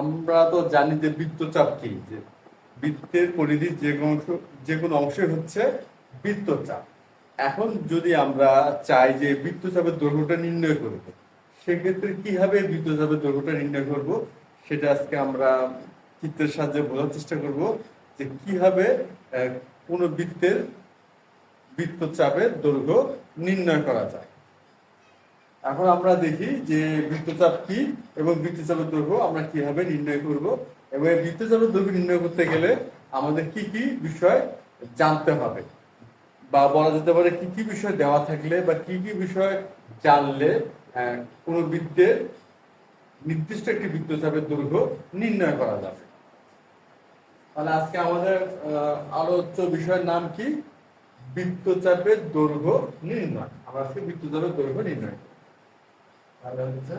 আমরা তো জানি যে বৃত্তচাপ কি, যে বৃত্তের পরিধি যে কোনো অংশ, যে কোনো অংশে হচ্ছে বৃত্তচাপ। এখন যদি আমরা চাই যে বৃত্তচাপের দৈর্ঘ্যটা নির্ণয় করব, সেক্ষেত্রে কীভাবে বৃত্তচাপের দৈর্ঘ্যটা নির্ণয় করব, সেটা আজকে আমরা চিত্রের সাহায্যে বোঝার চেষ্টা করব যে কীভাবে কোনো বৃত্তের বৃত্তচাপের দৈর্ঘ্য নির্ণয় করা যায়। এখন আমরা দেখি যে বৃত্তচাপ কি এবং বৃত্তচাপের দৈর্ঘ্য আমরা কীভাবে নির্ণয় করব এবং এই বৃত্তচাপের দৈর্ঘ্য নির্ণয় করতে গেলে আমাদের কি কি বিষয় জানতে হবে বা বলা যেতে পারে কি কি বিষয় দেওয়া থাকলে বা কি কি বিষয় জানলে কোনো বৃত্তের নির্দিষ্ট একটি বৃত্তচাপের দৈর্ঘ্য নির্ণয় করা যাবে। তাহলে আজকে আমাদের আলোচ্য বিষয়ের নাম কি? বৃত্তচাপের দৈর্ঘ্য নির্ণয়। আমরা আজকে বৃত্তচাপের দৈর্ঘ্য নির্ণয়। তাহলে হচ্ছে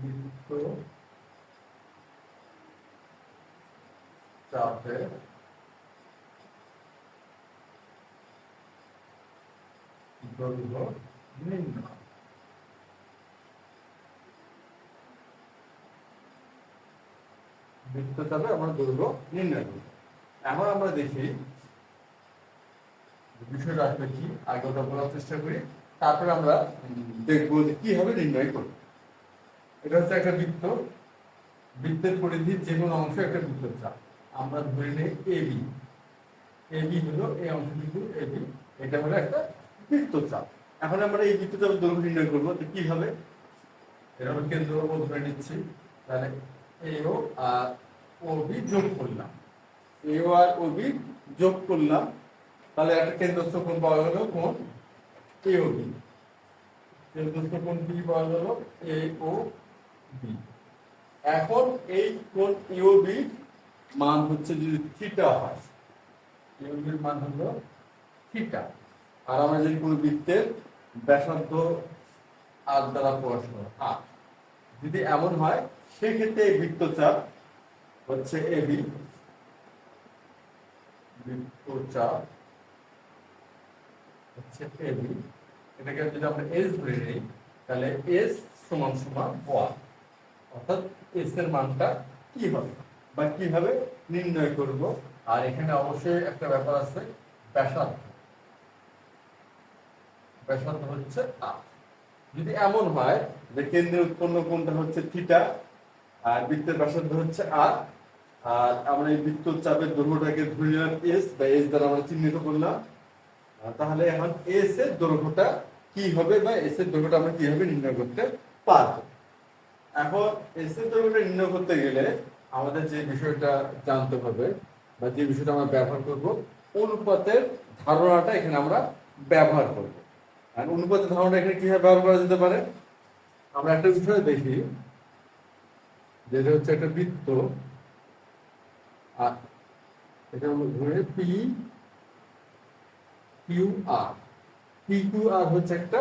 বৃত্ত নির্ণয়। বৃত্তচাপে আমরা দৈর্ঘ্য নির্ণয় করব এখন আমরা দেখি, বিষয়টা আসলে কি? আগে ওটা বলার চেষ্টা করি। তারপরে আমরা দেখব যে কীভাবে নির্ণয় করব। এটা হচ্ছে একটা বৃত্ত। বৃত্তের পরিধির যে কোনো অংশ একটা বৃত্তচাপ আমরা ধরে নিই এ বি। এ বি হলো এই অংশটুকু বি। এটা হলো একটা বৃত্তচাপ এখন আমরা এই বৃত্তচাপের দৈর্ঘ্য নির্ণয় করব তো কীভাবে এটা হলো কেন্দ্র ও ধরে নিচ্ছি। তাহলে এও আর ও বি যোগ করলাম। এও আর ও বি যোগ করলাম। তাহলে একটা কেন্দ্রস্থ কোণ পাওয়া গেল কোণ এ ও বি। কেন্দ্রস্থ কোণ কি পাওয়া গেল? A O B. এখন এই কোণ এ ও বি মান হচ্ছে যদি থিটা হয়? এ ও বির মান হলো থিটা। আর আমরা যদি কোনো বৃত্তের ব্যাসার্ধ আর দ্বারা প্রকাশ আর যদি এমন হয়, সেক্ষেত্রে এই বৃত্তচাপ হচ্ছে এবি বৃত্তচাপ হচ্ছে এবি এটাকে যদি আমরা এস ধরে নিই, তাহলে এস সমান সমান ওয়ান অর্থাৎ এস এর মানটা কি হবে? বা কীভাবে নির্ণয় করব? আর এখানে অবশ্যই একটা ব্যাপার আছে, ব্যাসার্ধ। ব্যাসার্ধ হচ্ছে আর যদি এমন হয়, যে কেন্দ্রে উৎপন্ন কোণটা হচ্ছে থিটা আর বৃত্তের ব্যাসার্ধ হচ্ছে আর আর আমরা এই বৃত্ত চাপের দৈর্ঘ্যটাকে ধরে নিলাম এস বা এস দ্বারা আমরা চিহ্নিত করলাম। তাহলে এখন এস এর দৈর্ঘ্যটা কি হবে বা এস এর দৈর্ঘ্যটা আমরা কীভাবে নির্ণয় করতে পারব? এখন এস এর দৈর্ঘ্যটা নির্ণয় করতে গেলে আমাদের যে বিষয়টা জানতে হবে বা যে বিষয়টা আমরা ব্যবহার করব, অনুপাতের ধারণাটা এখানে আমরা ব্যবহার করব। আর অনুপাতের ধারণা এখানে কীভাবে ব্যবহার করা যেতে পারে? আমরা একটা বিষয় দেখি, যেটা হচ্ছে একটা বৃত্ত, আর এটা ধরে P Q R P Q R হচ্ছে একটা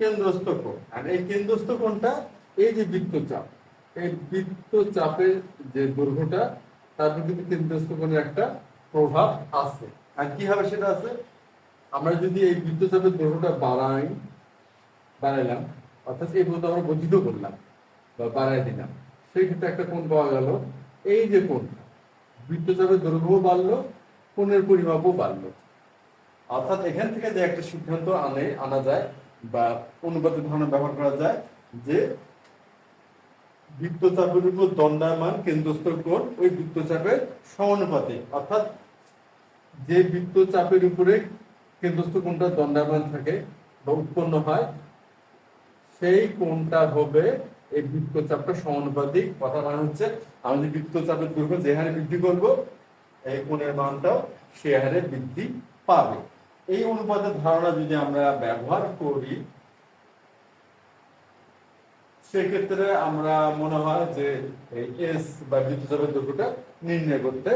কেন্দ্রস্থ কোণ। আর এই কেন্দ্রস্থ কোণটা এই যে বৃত্তচাপ, এই বৃত্তচাপের যে দৈর্ঘ্যটা, তার উপর কিন্তু কেন্দ্রস্থ কোণের একটা প্রভাব আছে। আর কীভাবে সেটা আছে? আমরা যদি এই বৃত্তচাপের দৈর্ঘ্যটা বাড়াই, বাড়াইলাম, অর্থাৎ এই পর্যন্ত আমরা বর্ধিত করলাম বা বাড়াই দিলাম, সেই ক্ষেত্রে একটা কোণ পাওয়া গেল। এই যে কোণটা, বৃত্তচাপের দৈর্ঘ্যও বাড়লো, কোণের পরিমাপও বাড়লো। অর্থাৎ এখান থেকে যে একটা সিদ্ধান্ত আনে, আনা যায় বা অনুপাতের ধারণা ব্যবহার করা যায় যে বৃত্তচাপের উপর দণ্ডায়মান কেন্দ্রস্থ কোণ ওই বৃত্তচাপের সমানুপাতিক। অর্থাৎ যে বৃত্তচাপের উপরে কেন্দ্রস্থ কোণটা দণ্ডায়মান থাকে বা উৎপন্ন হয়, সেই কোণটা হবে এই বৃত্তচাপটা সমানুপাতিক। কথা মানে হচ্ছে, আমি যদি বৃত্তচাপের দৈর্ঘ্য যে হারে বৃদ্ধি করব, এই কোণের মানটাও সে হারে বৃদ্ধি পাবে। এই অনুপাতের ধারণা যদি আমরা ব্যবহার করি, সেক্ষেত্রে আমরা মনে হয় যে এই এস বা বৃত্তচাপের দৈর্ঘ্যটা নির্ণয় করতে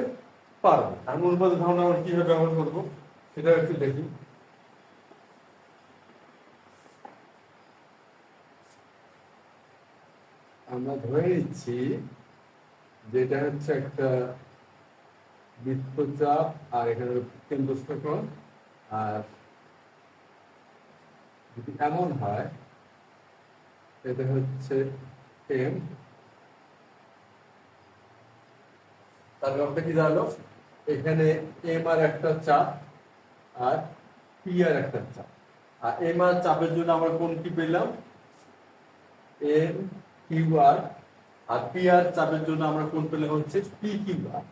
পারব। আর অনুপাতের ধারণা আমরা কীভাবে ব্যবহার করব সেটা একটু দেখি। আমরা ধরে নিচ্ছি যেটা হচ্ছে একটা বৃত্তচাপ আর এখানে কেন্দ্রস্থ কোণ। আর যদি এমন হয় এটা হচ্ছে এম কি দাঁড়াল? এখানে এম আর একটা চাপ, আর পি আর একটা চাপ। আর এম আর চাপের জন্য আমরা কোন কি পেলাম? এম কিউ আর আর পি আর চাপের জন্য আমরা কোন পেলাম? হচ্ছে পি কিউ আর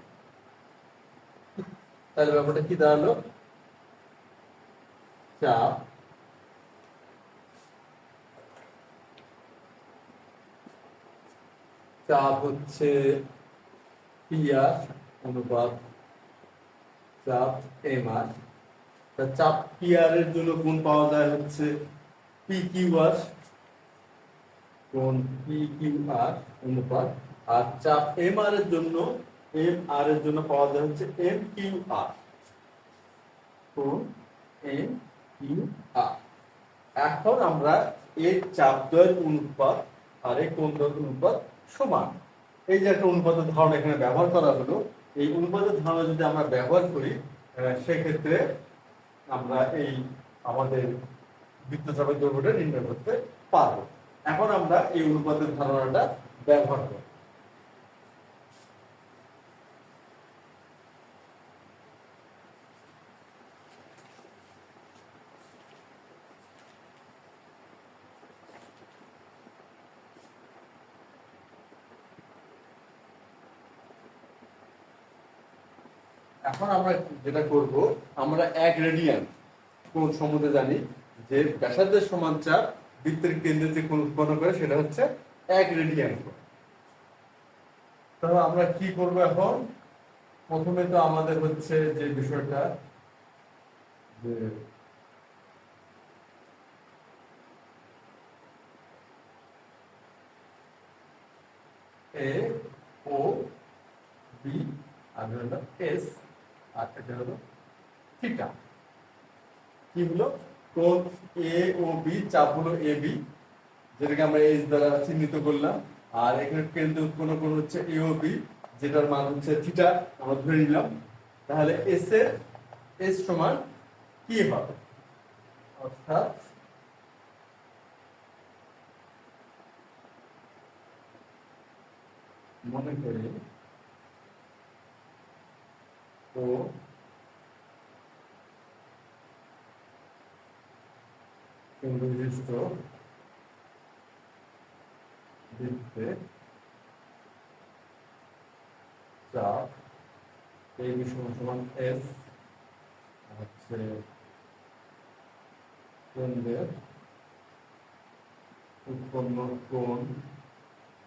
তাহলে ব্যাপারটা কি দাঁড়াল? চাপ চাপ হচ্ছে আর অনুপাত চাপ এম আর চাপ পি আর এর জন্য কোন পাওয়া যায় হচ্ছে পি কিউ আর কোন পি কিউ আর অনুপাত। আর চাপ এম আর এর জন্য এম আর এর জন্য পাওয়া যায় হচ্ছে এম কিউ আর কোন এম কিউ আর এখন আমরা এর চাপ দ্বয়ের অনুপাত আর এই কোন দ্বয়ের অনুপাত সমান। এই যে একটা অনুপাতের ধারণা এখানে ব্যবহার করা হলো, এই অনুপাতের ধারণা যদি আমরা ব্যবহার করি সেক্ষেত্রে আমরা এই আমাদের বৃত্তচাপের দৈর্ঘ্যটা নির্ণয় করতে পারব। এখন আমরা এই অনুপাতের ধারণাটা ব্যবহার করব। এখন আমরা যেটা করব, আমরা এক রেডিয়ান কোন সম্বন্ধে জানি, যে ব্যাসার্ধের সমান চাপ বৃত্তের কেন্দ্রে যে কোন উৎপন্ন করে সেটা হচ্ছে এক রেডিয়ান তাহলে আমরা কি করব এখন? প্রথমে তো আমাদের হচ্ছে যে বিষয়টা, যে এ, ও, বি, আর এস। আর এটা হলো থিটা। কি হলো? কোণ এ ও বি চাপ হলো এ বি যেটাকে আমরা এস দ্বারা চিহ্নিত করলাম। আর এখানে কেন্দ্র উৎপন্ন হচ্ছে এ ও বি যেটার মান হচ্ছে থিটা, আমরা ধরে নিলাম। তাহলে এস এর এস সমান কি হবে? অর্থাৎ মনে করি ও কেন্দ্রবিশিষ্ট চাপ এস হচ্ছে উৎপন্ন কোণ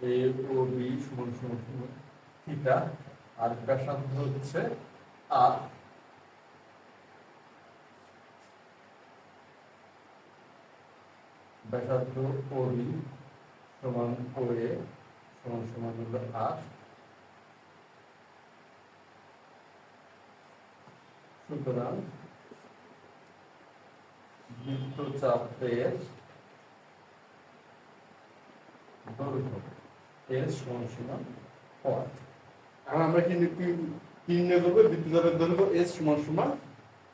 এ ও বি সমান সমান সমান থিটা আর ব্যাসার্ধ হচ্ছে আর ব্যাসার্ধ ও বি সমান ও সমান সমান হলো আর সুতরাং বৃত্তচাপের দৈর্ঘ্য এর সমান সমান পথ। এখন আমরা কি নি- কি কি নির্ণয় করব বৃত্তচাপের দৈর্ঘ্য এস সমান সমান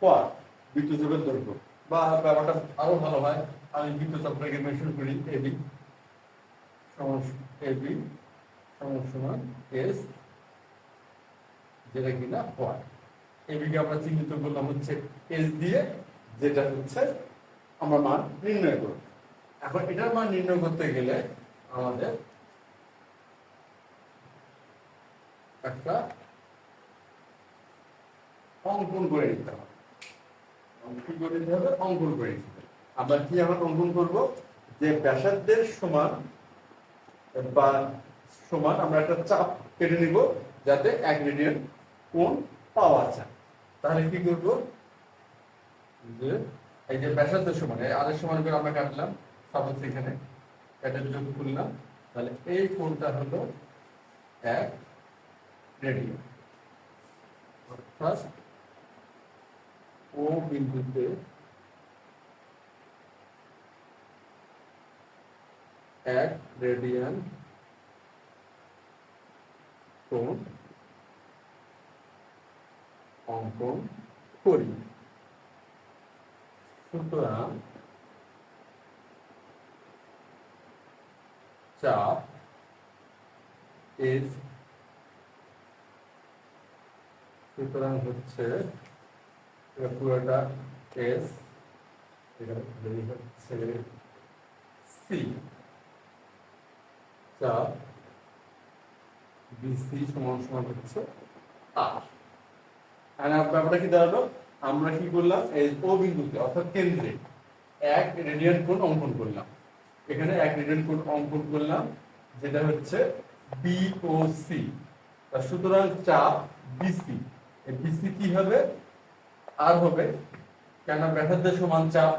পথ বৃত্তচাপের দৈর্ঘ্য। বা ব্যাপারটা আরও ভালো হয়, আমি বৃত্তচাপটাকে মেনশন করি এবি সমান এবি সমান সমান এস যেটা কিনা পথ এবিকে আমরা চিহ্নিত করলাম হচ্ছে এস দিয়ে, যেটা হচ্ছে আমরা মান নির্ণয় করব। এখন এটার মান নির্ণয় করতে গেলে আমাদের একটা অঙ্কন করে নিতে হবে। কি করে নিতে হবে, অঙ্কন করে নিতে হবে। আমরা কি এখন অঙ্কন করব? যে ব্যাসার্ধের সমান বা সমান আমরা একটা চাপ কেটে নিব যাতে এক রেডিয়ান কোণ পাওয়া যায়। তাহলে কি করব? যে এই যে ব্যাসার্ধের সমান আরের সমান করে আমরা কাটলাম, সাপোজ এখানে। এটা যোগ করলাম তাহলে এই কোণটা হলো এক রেডিয়ান। অর্থাৎ ও বিন্দুতে এক রেডিয়ান কোণ অঙ্কন করি। সুতরাং চাপ এস সুতরাং হচ্ছে পুরোটা এস এখানে ধরি হচ্ছে সি চাপ বিসি সমান সমান হচ্ছে আর আর ব্যাপারটা কি দাঁড়াল? আমরা কি করলাম? এই ও বিন্দুতে, অর্থাৎ কেন্দ্রে, এক রেডিয়ান কোণ অঙ্কন করলাম। এখানে এক রেডিয়ান কোণ অঙ্কন করলাম, যেটা হচ্ছে বিওসি সুতরাং চাপ বিসি বিসি কি হবে? আর হবে। কেন ব্যাসার্ধের সমান চাপ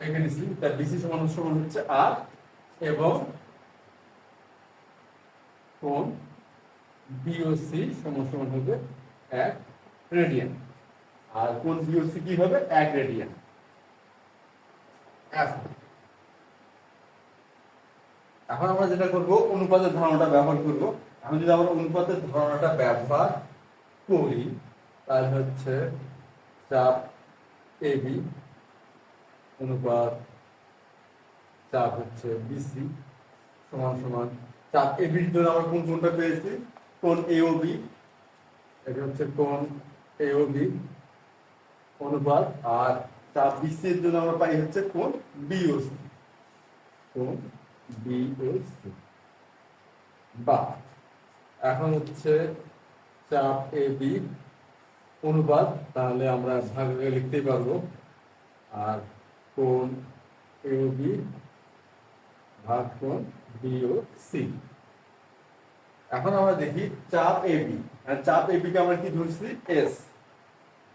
এখানে তার বিসি সমান সমান হচ্ছে আর এবং কোণ বিওসি সমান সমান হবে এক রেডিয়ান আর কোন বিওসি কি হবে? এক রেডিয়ান এখন আমরা যেটা করব, অনুপাতের ধারণাটা ব্যবহার করব। এখন যদি আমরা অনুপাতের ধারণাটা ব্যবহার করি, তাহলে হচ্ছে চাপ এবি অনুপাত চাপ হচ্ছে বিসি সমান সমান চাপ এবির জন্য আমরা কোন কোনটা পেয়েছি? কোন এওবি এটা হচ্ছে কোন এওবি অনুপাত আর চাপ বিসি এর জন্য আমরা পাই হচ্ছে কোন বিওসি কোন বিওসি বা এখন হচ্ছে চাপ এ বি অনুপাত তাহলে আমরা ভাগে লিখতেই পারব। আর কোন এ বি ভাগ কোন? বিও সি এখন আমরা দেখি চাপ এ বি চাপ এ কে আমরা কি ধরছি? এস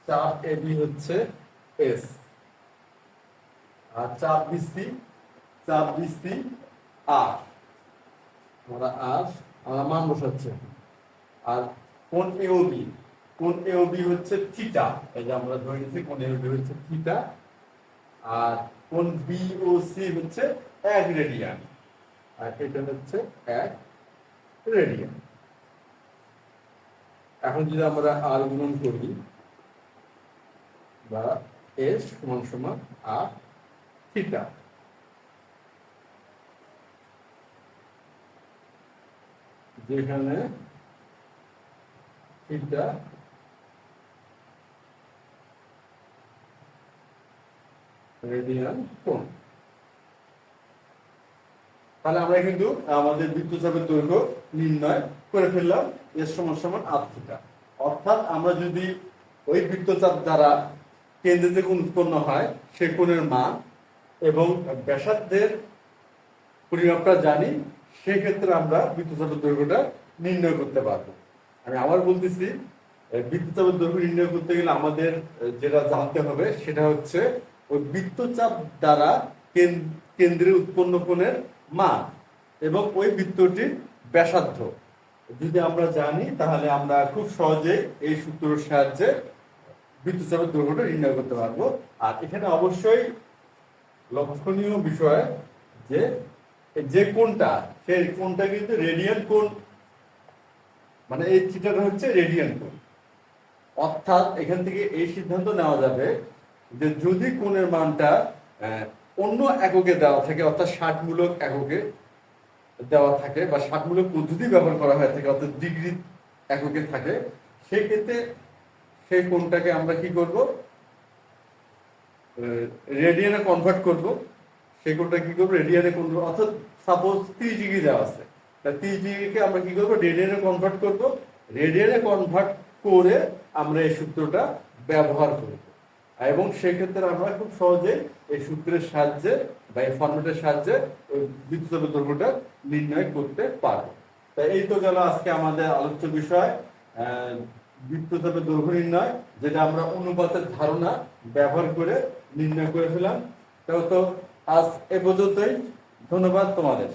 চাপ এ বি হচ্ছে এস আর চাপ বিসি চাপ বিসি আর আমরা আর আমরা মান বসাচ্ছে। আর কোন এওবি কোন এওবি হচ্ছে থিটা এই যে আমরা ধরে নিচ্ছি কোন এওবি হচ্ছে থিটা আর কোন বিওসি হচ্ছে এক রেডিয়ান আর এটা হচ্ছে এক রেডিয়ান এখন যদি আমরা আর গুণন করি, বা এস সমান সমান আর থিটা যেখানে থিটা রেডিয়ান কোণ তাহলে আমরা কিন্তু আমাদের বৃত্তচাপের দৈর্ঘ্য নির্ণয় করে ফেললাম এর সমান সমান আর থিটা অর্থাৎ আমরা যদি ওই বৃত্তচাপ দ্বারা কেন্দ্রে যে কোণ উৎপন্ন হয়, সে কোণের মান এবং ব্যাসার্ধের পরিমাপটা জানি, সেক্ষেত্রে আমরা বৃত্তচাপের দৈর্ঘ্যটা নির্ণয় করতে পারব। আমি আবার বলতেছি বৃত্তচাপের দৈর্ঘ্য নির্ণয় করতে গেলে আমাদের যেটা জানতে হবে, সেটা হচ্ছে ওই বৃত্তচাপ দ্বারা কেন- কেন্দ্রে উৎপন্ন কোণের মান এবং ওই বৃত্তটির ব্যাসার্ধ। যদি আমরা জানি, তাহলে আমরা খুব সহজে এই সূত্রের সাহায্যে বৃত্তচাপের দৈর্ঘ্যটা নির্ণয় করতে পারব। আর এখানে অবশ্যই লক্ষণীয় বিষয় যে যে কোনটা সেই কোনটা কিন্তু রেডিয়ান কোন মানে এই থিটাটা হচ্ছে রেডিয়ান কোণ। অর্থাৎ এখান থেকে এই সিদ্ধান্ত নেওয়া যাবে যে যদি কোণের মানটা অন্য এককে দেওয়া থাকে, অর্থাৎ ষাটমূলক এককে দেওয়া থাকে বা ষাটমূলক পদ্ধতি ব্যবহার করা হয়ে থাকে, অর্থাৎ ডিগ্রি এককে থাকে সেই ক্ষেত্রে সেই কোণটাকে আমরা কি করব? রেডিয়ানে কনভার্ট করব। সেই কোণটা কি করব? রেডিয়ানে কনভার্ট অর্থাৎ সাপোজ তিরিশ ডিগ্রি দেওয়া আছে। তা তিরিশ ডিগ্রিকে আমরা কি করব? রেডিয়ানে কনভার্ট করব। রেডিয়ানে কনভার্ট করে আমরা এই সূত্রটা ব্যবহার করব। এবং সেক্ষেত্রে আমরা খুব সহজে এই সূত্রের সাহায্যে বা এই ফর্মেটের সাহায্যে বিদ্যুতের দৈর্ঘ্যটা নির্ণয় করতে পারব। তাই এই তো গেল আজকে আমাদের আলোচ্য বিষয় বৃত্তচাপের দৈর্ঘ্য নির্ণয়, যেটা আমরা অনুপাতের ধারণা ব্যবহার করে নির্ণয় করেছিলাম তো আজ এ পর্যন্তই। ধন্যবাদ তোমাদের।